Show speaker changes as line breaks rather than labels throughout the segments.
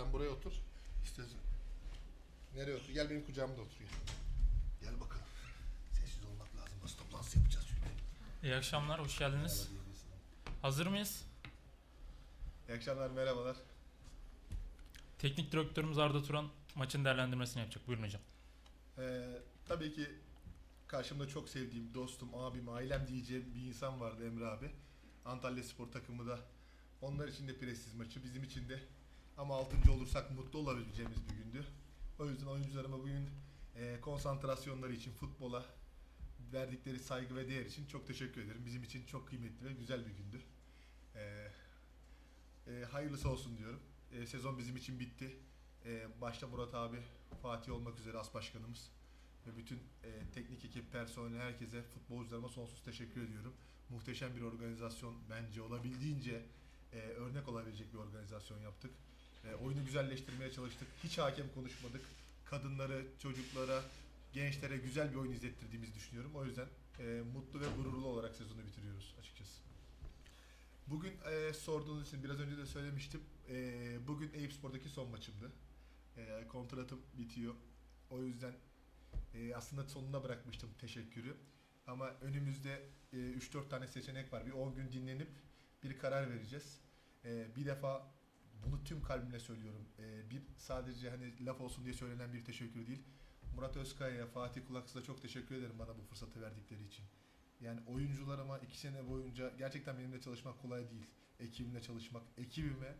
Sen buraya otur. İstersen. Nereye otur? Gel benim kucağımda otur. Gel, gel bakalım. Sessiz olmak lazım. Basın toplantısı yapacağız çünkü.
İyi akşamlar, hoş geldiniz. Hazır mıyız?
İyi akşamlar, merhabalar.
Teknik direktörümüz Arda Turan maçın değerlendirmesini yapacak. Buyurun hocam.
Ee, tabii ki karşımda çok sevdiğim dostum, abim, ailem diyeceğim bir insan vardı Emre abi. Antalya Spor takımı da onlar için de prestij maçı, bizim için de ama 6. olursak mutlu olabileceğimiz bir gündü. O yüzden oyuncularıma bugün e, konsantrasyonları için futbola verdikleri saygı ve değer için çok teşekkür ederim. Bizim için çok kıymetli ve güzel bir gündü. Ee, e, hayırlısı olsun diyorum. E, sezon bizim için bitti. E, başta Murat abi, Fatih olmak üzere as başkanımız ve bütün e, teknik ekip, personel, herkese, futbolcularıma sonsuz teşekkür ediyorum. Muhteşem bir organizasyon bence olabildiğince e, örnek olabilecek bir organizasyon yaptık. E, oyunu güzelleştirmeye çalıştık. Hiç hakem konuşmadık. Kadınları, çocuklara, gençlere güzel bir oyun izlettirdiğimizi düşünüyorum. O yüzden e, mutlu ve gururlu olarak sezonu bitiriyoruz açıkçası. Bugün e, sorduğunuz için biraz önce de söylemiştim. E, bugün Eyüp Spor'daki son maçımdı. E, kontratım bitiyor. O yüzden e, aslında sonuna bırakmıştım teşekkürü. Ama önümüzde e, 3-4 tane seçenek var. Bir 10 gün dinlenip bir karar vereceğiz. E, bir defa bunu tüm kalbimle söylüyorum. E, bir sadece hani laf olsun diye söylenen bir teşekkür değil. Murat Özkaya'ya, Fatih Kulaksız'a çok teşekkür ederim bana bu fırsatı verdikleri için. Yani oyuncularıma iki sene boyunca gerçekten benimle çalışmak kolay değil. Ekibimle çalışmak, ekibime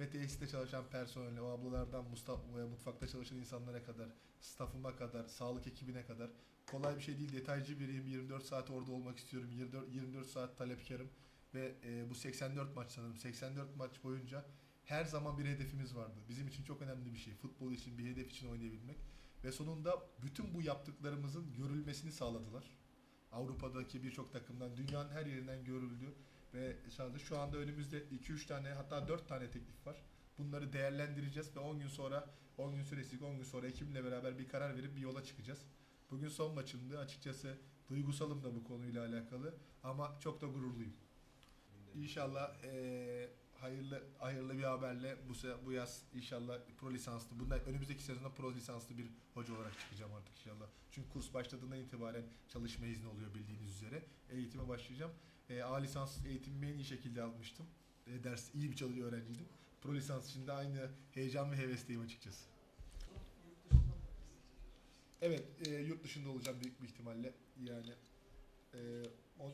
ve tesiste çalışan personele, o ablalardan Mustafa, mutfakta çalışan insanlara kadar, staffıma kadar, sağlık ekibine kadar kolay bir şey değil. Detaycı biriyim. 24 saat orada olmak istiyorum. 24, 24 saat talepkarım. Ve e, bu 84 maç sanırım. 84 maç boyunca her zaman bir hedefimiz vardı. Bizim için çok önemli bir şey. Futbol için, bir hedef için oynayabilmek. Ve sonunda bütün bu yaptıklarımızın görülmesini sağladılar. Avrupa'daki birçok takımdan, dünyanın her yerinden görüldü ve şu anda önümüzde 2-3 tane hatta 4 tane teklif var. Bunları değerlendireceğiz ve 10 gün sonra 10 gün süresi 10 gün sonra ekibimle beraber bir karar verip bir yola çıkacağız. Bugün son maçımdı. Açıkçası duygusalım da bu konuyla alakalı ama çok da gururluyum. İnşallah eee, hayırlı hayırlı bir haberle bu bu yaz inşallah pro lisanslı. Bundan önümüzdeki sezonda pro lisanslı bir hoca olarak çıkacağım artık inşallah. Çünkü kurs başladığından itibaren çalışma izni oluyor bildiğiniz üzere. Eğitime başlayacağım. E, A lisans eğitimimi en iyi şekilde almıştım. E, ders iyi bir çalışıyor öğrenciydim. Pro lisans için de aynı heyecan ve hevesteyim açıkçası. Evet, e, yurt dışında olacağım büyük bir ihtimalle. Yani e, o-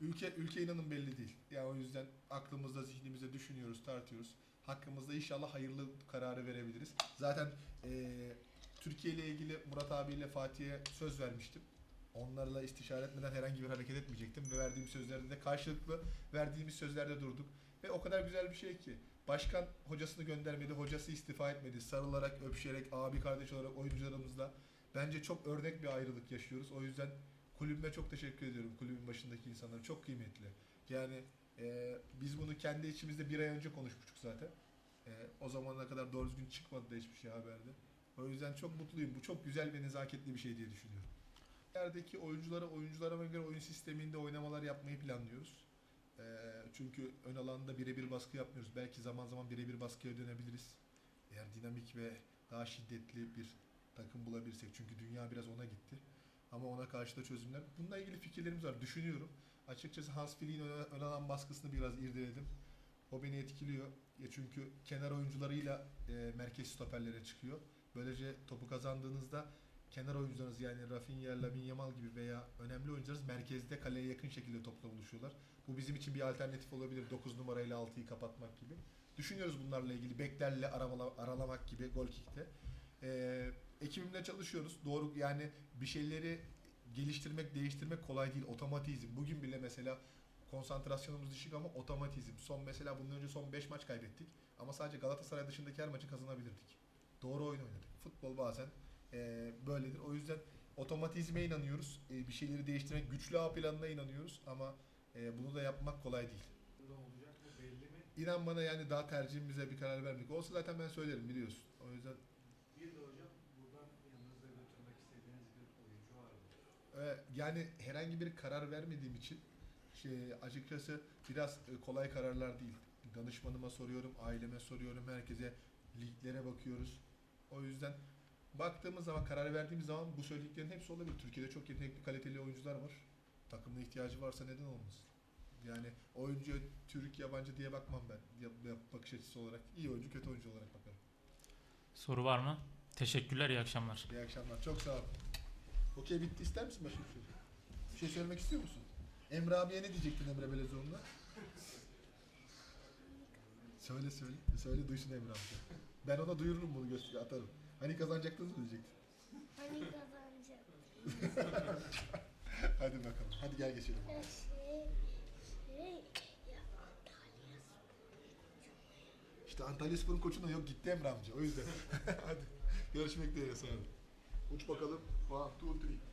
ülke ülke inanın belli değil. Yani o yüzden aklımızda, zihnimizde düşünüyoruz, tartıyoruz. Hakkımızda inşallah hayırlı kararı verebiliriz. Zaten e, Türkiye ile ilgili Murat abiyle Fatih'e söz vermiştim. Onlarla istişare etmeden herhangi bir hareket etmeyecektim ve verdiğim sözlerde de karşılıklı verdiğimiz sözlerde durduk. Ve o kadar güzel bir şey ki başkan hocasını göndermedi, hocası istifa etmedi. Sarılarak, öpüşerek, abi kardeş olarak oyuncularımızla bence çok örnek bir ayrılık yaşıyoruz. O yüzden kulübüme çok teşekkür ediyorum. Kulübün başındaki insanlara çok kıymetli. Yani e, biz bunu kendi içimizde bir ay önce konuşmuştuk zaten. E, o zamana kadar doğru düzgün çıkmadı da hiçbir şey haberde. O yüzden çok mutluyum. Bu çok güzel ve nezaketli bir şey diye düşünüyorum. Yerdeki oyunculara, oyunculara göre oyun sisteminde oynamalar yapmayı planlıyoruz. E, çünkü ön alanda birebir baskı yapmıyoruz. Belki zaman zaman birebir baskıya dönebiliriz. Eğer dinamik ve daha şiddetli bir takım bulabilirsek. Çünkü dünya biraz ona gitti. Ama ona karşı da çözümler. Bununla ilgili fikirlerimiz var. Düşünüyorum. Açıkçası Hans Flick'in ön alan baskısını biraz irdeledim. O beni etkiliyor. Ya çünkü kenar oyuncularıyla e, merkez stoperlere çıkıyor. Böylece topu kazandığınızda kenar oyuncularınız yani Rafinha, Lamine Yamal gibi veya önemli oyuncularınız merkezde kaleye yakın şekilde topla buluşuyorlar. Bu bizim için bir alternatif olabilir. 9 numarayla 6'yı kapatmak gibi. Düşünüyoruz bunlarla ilgili. Beklerle aramala, aralamak gibi gol kickte. Ee, ekibimle çalışıyoruz. Doğru yani bir şeyleri geliştirmek, değiştirmek kolay değil. Otomatizm. Bugün bile mesela konsantrasyonumuz düşük ama otomatizm. Son mesela bundan önce son 5 maç kaybettik. Ama sadece Galatasaray dışındaki her maçı kazanabilirdik. Doğru oyun oynadık. Futbol bazen e, böyledir. O yüzden otomatizme inanıyoruz. E, bir şeyleri değiştirmek, güçlü A planına inanıyoruz ama e, bunu da yapmak kolay değil.
Olacak mı belli mi?
İnan bana yani daha tercihimize bir karar vermek. Olsa zaten ben söylerim biliyorsun. O yüzden
Bir de hocam buradan yanınızda götürmek istediğiniz bir oyuncu var mı?
e, yani herhangi bir karar vermediğim için şey, açıkçası biraz e, kolay kararlar değil. Danışmanıma soruyorum, aileme soruyorum, herkese liglere bakıyoruz. O yüzden baktığımız zaman, karar verdiğimiz zaman bu söylediklerin hepsi olabilir. Türkiye'de çok yetenekli, kaliteli oyuncular var. Takımın ihtiyacı varsa neden olmasın? Yani oyuncu Türk, yabancı diye bakmam ben. Bakış açısı olarak. iyi oyuncu, kötü oyuncu olarak bakarım.
Soru var mı? Teşekkürler, iyi akşamlar.
İyi akşamlar. Çok sağ ol. Okey bitti. İster misin başka bir şey? Bir şey söylemek istiyor musun? Emre abiye ne diyecektin Emre Belezoğlu'na? Söyle söyle. Söyle duysun Emre amca. Ben ona duyururum bunu göster atarım. Hani kazanacaktınız mı diyecektin.
Hani kazanacak.
Hadi bakalım. Hadi gel geçelim.
Ya şey, şey,
İşte Antalya Spor'un koçu da yok gitti Emre amca. O yüzden. Hadi. Görüşmek dileğiyle sağ olun. Última cada... Quatro, três.